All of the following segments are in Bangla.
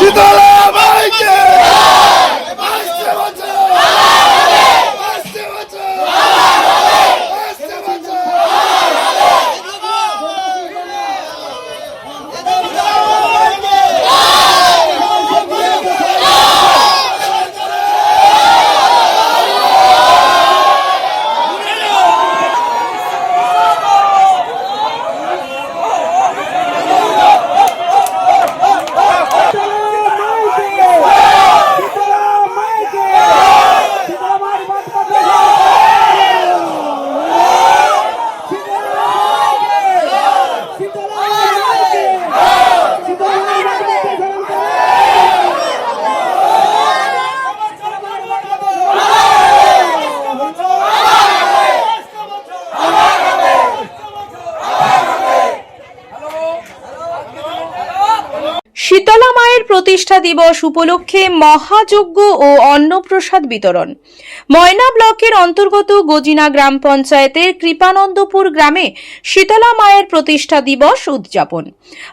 শীতলা প্রতিষ্ঠা দিবস উপলক্ষে মহাযজ্ঞ ও অন্নপ্রসাদ বিতরণ। ময়না ব্লকের অন্তর্গত গজিনা গ্রাম পঞ্চায়েতের কৃপানন্দপুর গ্রামে শীতলা মায়ের প্রতিষ্ঠা দিবস উদযাপন।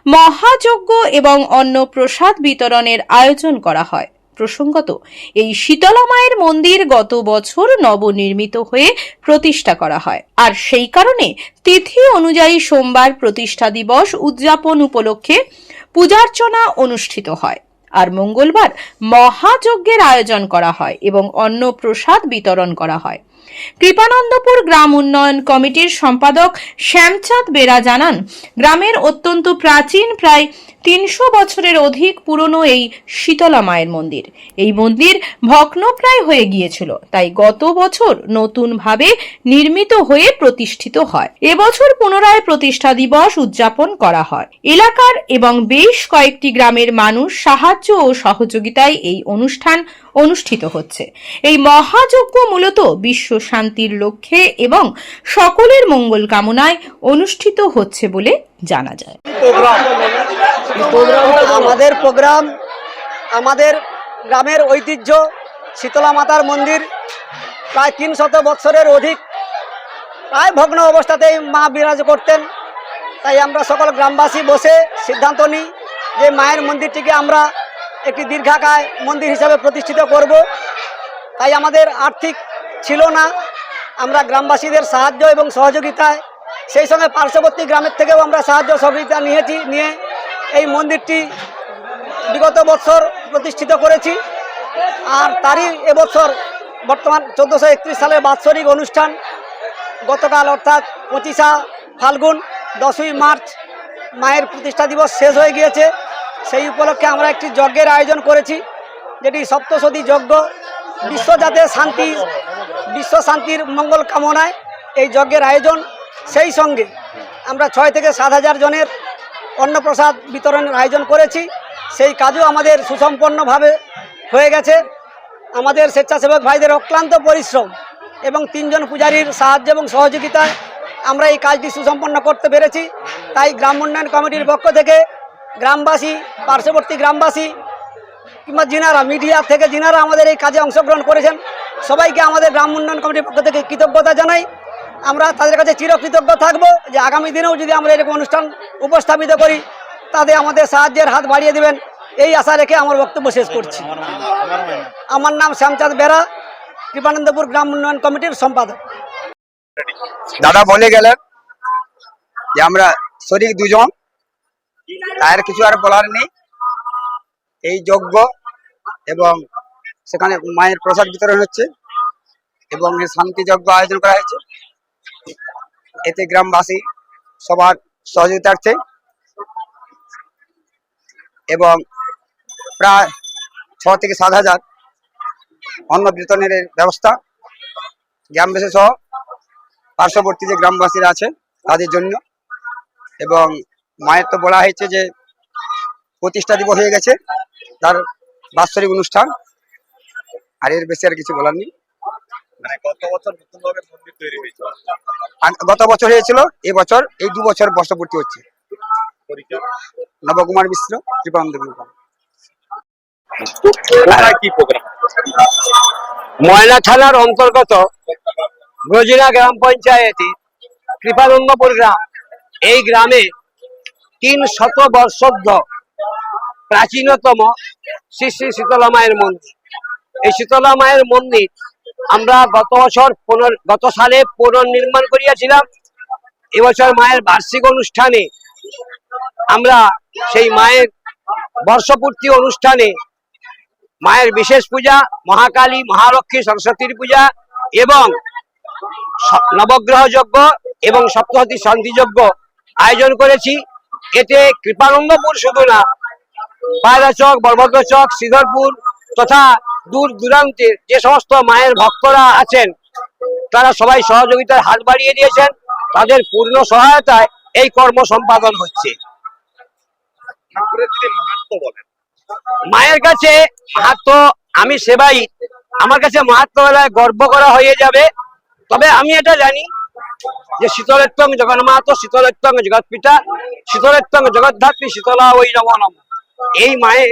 মহাযজ্ঞ এবং অন্নপ্রসাদ বিতরণের আয়োজন করা হয়। প্রসঙ্গত, এই শীতলা মায়ের মন্দির গত বছর নবনির্মিত হয়ে প্রতিষ্ঠা করা হয়। আর সেই কারণে তিথি অনুযায়ী সোমবার প্রতিষ্ঠা দিবস উদযাপন উপলক্ষে পূজার্চনা অনুষ্ঠিত হয়। আর মঙ্গলবার মহাযজ্ঞের আয়োজন করা হয় এবং অন্ন প্রসাদ বিতরণ করা হয়। কৃপানন্দপুর গ্রাম উন্নয়ন কমিটির সম্পাদক শ্যামচাঁদ বেরা জানান, গ্রামের অত্যন্ত প্রাচীন, প্রায় তিনশো বছরের অধিক পুরনো এই শীতলা মায়ের মন্দির। এই মন্দির ভগ্নপ্রায় হয়ে গিয়েছিল, তাই গত বছর নতুনভাবে নির্মিত হয়ে প্রতিষ্ঠিত হয়। এবছর পুনরায় প্রতিষ্ঠা দিবস উদযাপন করা হয়। এলাকার এবং বেশ কয়েকটি গ্রামের মানুষ সাহায্য ও সহযোগিতায় এই অনুষ্ঠান অনুষ্ঠিত হচ্ছে। এই মহাযজ্ঞ মূলত বিশ্ব শান্তির লক্ষ্যে এবং সকলের মঙ্গল কামনায় অনুষ্ঠিত হচ্ছে বলে জানা যায়। আমাদের প্রোগ্রাম আমাদের গ্রামের ঐতিহ্য শীতলা মাতার মন্দির প্রায় তিন শত বৎসরের অধিক প্রায় ভগ্ন অবস্থাতেই মা বিরাজ করতেন। তাই আমরা সকল গ্রামবাসী বসে সিদ্ধান্ত নিই যে মায়ের মন্দিরটিকে আমরা একটি দীর্ঘাকায় মন্দির হিসাবে প্রতিষ্ঠিত করব। তাই আমাদের আর্থিক ছিল না আমরা গ্রামবাসীদের সাহায্য এবং সহযোগিতায় সেই সঙ্গে পার্শ্ববর্তী গ্রামের থেকেও আমরা সাহায্য সহযোগিতা নিয়েছি নিয়ে এই মন্দিরটি বিগত বছর প্রতিষ্ঠিত করেছি। আর তারই এবছর বর্তমান চোদ্দোশো একত্রিশ সালের বাৎসরিক অনুষ্ঠান। গতকাল অর্থাৎ পঁচিশা ফাল্গুন, দশই মার্চ মায়ের প্রতিষ্ঠা দিবস শেষ হয়ে গিয়েছে। সেই উপলক্ষে আমরা একটি যজ্ঞের আয়োজন করেছি, যেটি সপ্তশতী যজ্ঞ। বিশ্ব যাতে শান্তি, বিশ্ব শান্তির মঙ্গল কামনায় এই যজ্ঞের আয়োজন। সেই সঙ্গে আমরা ছয় থেকে সাত হাজার জনের অন্নপ্রসাদ বিতরণের আয়োজন করেছি। সেই কাজও আমাদের সুসম্পন্নভাবে হয়ে গেছে। আমাদের স্বেচ্ছাসেবক ভাইদের অক্লান্ত পরিশ্রম এবং তিনজন পূজারীর সাহায্য এবং সহযোগিতায় আমরা এই কাজটি সুসম্পন্ন করতে পেরেছি। তাই গ্রাম উন্নয়ন কমিটির পক্ষ থেকে গ্রামবাসী, পার্শ্ববর্তী গ্রামবাসী কিংবা যিনারা মিডিয়া থেকে যিনারা আমাদের এই কাজে অংশগ্রহণ করেছেন, সবাইকে আমাদের গ্রাম উন্নয়ন কমিটির পক্ষ থেকে কৃতজ্ঞতা জানাই। আমরা তাদের কাছে চিরকৃতজ্ঞ থাকব যে আগামী দিনেও যদি আমরা এরকম অনুষ্ঠান উপস্থাপিত করি তাদের আমাদের সাহায্যের হাত বাড়িয়ে দিবেন। এই আশা রেখে আমার বক্তব্য শেষ করছি। আমার নাম শ্যামচাঁদ বেরা, কৃপানন্দপুর গ্রাম উন্নয়ন কমিটির সম্পাদক। দাদা বলে গেলেন যে আমরা শরীর দুজন, তার কিছু আর বলার নেই। এই যজ্ঞ এবং সেখানে মায়ের প্রসাদ বিতরণ হচ্ছে এবং শান্তি যজ্ঞ আয়োজন করা হয়েছে। এতে গ্রামবাসী সবার সহযোগিতার্থে এবং প্রায় ছ থেকে সাত হাজার অন্ন বিতরণের ব্যবস্থা গ্রামবাসী সহ পার্শ্ববর্তী যে গ্রামবাসীরা আছে, তাদের জন্য। এবং মায়ের তো বলা হয়েছে যে প্রতিষ্ঠা দিবস হয়ে গেছে, তার বাৎসরিক অনুষ্ঠান। আর এর বেশি আর কিছু বলার নেই। মানে গত বছর নতুন গত বছর হয়েছিল এই বছর এই দু বছর বর্ষপূর্তি হচ্ছে। নবকুমার মিশ্র কৃপানন্দ ময়না থানার অন্তর্গত গজিনা গ্রাম পঞ্চায়েতে কৃপানন্দপুর গ্রাম এই গ্রামে তিন শত বর্ষোর্ধ প্রাচীনতম শ্রী শ্রী শীতলা মায়ের মন্দির। এই শীতলা মায়ের মন্দির আমরা গত বছর গত সালে পুনর্নির্মাণ করিয়াছিলাম। এবছর মায়ের বার্ষিক অনুষ্ঠানে আমরা সেই মায়ের বর্ষপূর্তি অনুষ্ঠানে মায়ের বিশেষ পূজা, মহাকালী, মহালক্ষ্মী, সরস্বতীর পূজা এবং নবগ্রহ যজ্ঞ এবং সপ্তহতী শান্তি যজ্ঞ আয়োজন করেছি। এতে কৃপানন্দপুর শুধু না পায়রাচক বরভদ্রচক শ্রীধরপুর তথা দূর দূরান্তের যে সমস্ত মায়ের ভক্তরা আছেন তারা সবাই সহযোগিতার হাত বাড়িয়ে দিয়েছেন। তাদের পূর্ণ সহায়তায় এই কর্ম সম্পাদন হচ্ছে। মায়ের কাছে মাহাত্ম আমি সেবাই। আমার কাছে মাহাত্ম বেলায় গর্ব করা হয়ে যাবে। তবে আমি এটা জানি যে শীতলেত্তং জগন্মাত শীতলেত্তং জগৎ পিতা শীতলেত্তং জগদ্ধাত্রী শীতলা ওই নম। এই মায়ের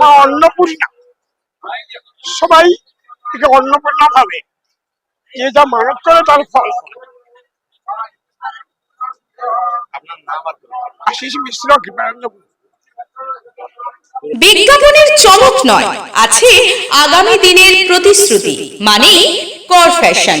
মা অন্নপূর্ণা। সবাই একে অন্নপূর্ণা ভাবে। যে যা মানত করে তার ফল। আশিস মিশ্র বিজ্ঞাপনের চমক নয় আছে আগামী দিনের প্রতিশ্রুতি মানে কর fashion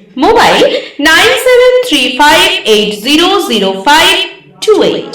mobile nine seven three five eight zero zero five two eight.